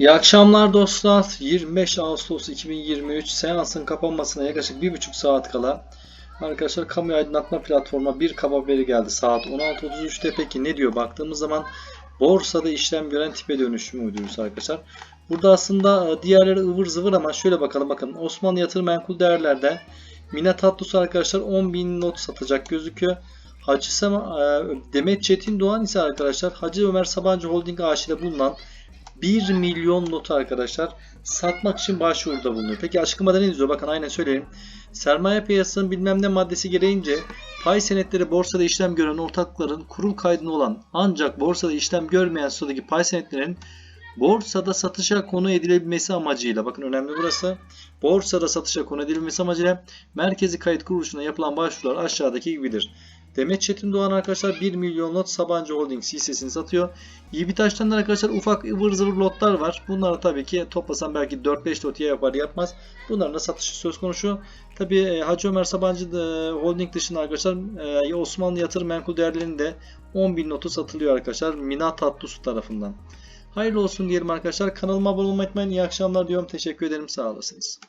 İyi akşamlar dostlar. 25 Ağustos 2023 seansın kapanmasına yaklaşık 1,5 saat kala arkadaşlar kamu aydınlatma platformuna bir kaba haberi geldi saat 16.33'te. Peki ne diyor? Baktığımız zaman borsada işlem gören tipe dönüşümü diyoruz arkadaşlar. Burada aslında e, diğerleri ıvır zıvır ama şöyle bakalım bakın Osmanlı Yatırım Menkul Değerler'de Mina Tatlısu arkadaşlar 10.000 not satacak gözüküyor. Hacı Sema, e, Demet Çetin Doğan ise arkadaşlar Hacı Ömer Sabancı Holding AŞ'de bulunan 1 milyon notu arkadaşlar satmak için başvuruda bulunuyor. Peki açıklamada ne yazıyor? Bakın aynen söyleyeyim. Sermaye piyasasının bilmem ne maddesi gereğince pay senetleri borsada işlem gören ortakların kurul kaydında olan ancak borsada işlem görmeyen statüdeki pay senetlerinin borsada satışa konu edilebilmesi amacıyla bakın önemli burası. Borsada satışa konu edilmesi amacıyla merkezi kayıt kuruluşuna yapılan başvurular aşağıdaki gibidir. Demet Çetin Doğan arkadaşlar 1 milyon lot Sabancı Holding hissesini satıyor. İBİTAŞ'tan da arkadaşlar ufak ıvır zıvır lotlar var. Bunları tabii ki toplasan belki 4-5 lot ya yapar yapmaz. Bunların da satışı söz konusu. Tabii e, Hacı Ömer Sabancı da, Holding dışında arkadaşlar e, Osmanlı Yatırım Menkul Değerlerinde 10.000 notu satılıyor arkadaşlar. Mina Tatlısu tarafından. Hayırlı olsun diyelim arkadaşlar. Kanalıma abone olmayı unutmayın. İyi akşamlar diyorum. Teşekkür ederim. Sağ olasınız.